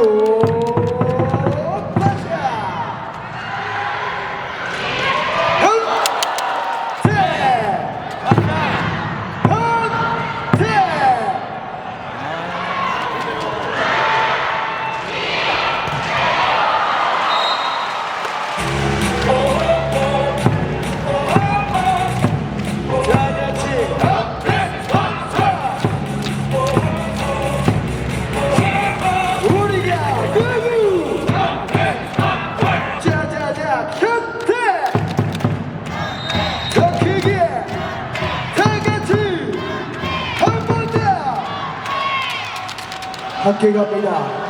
Aô! 함께 갑니다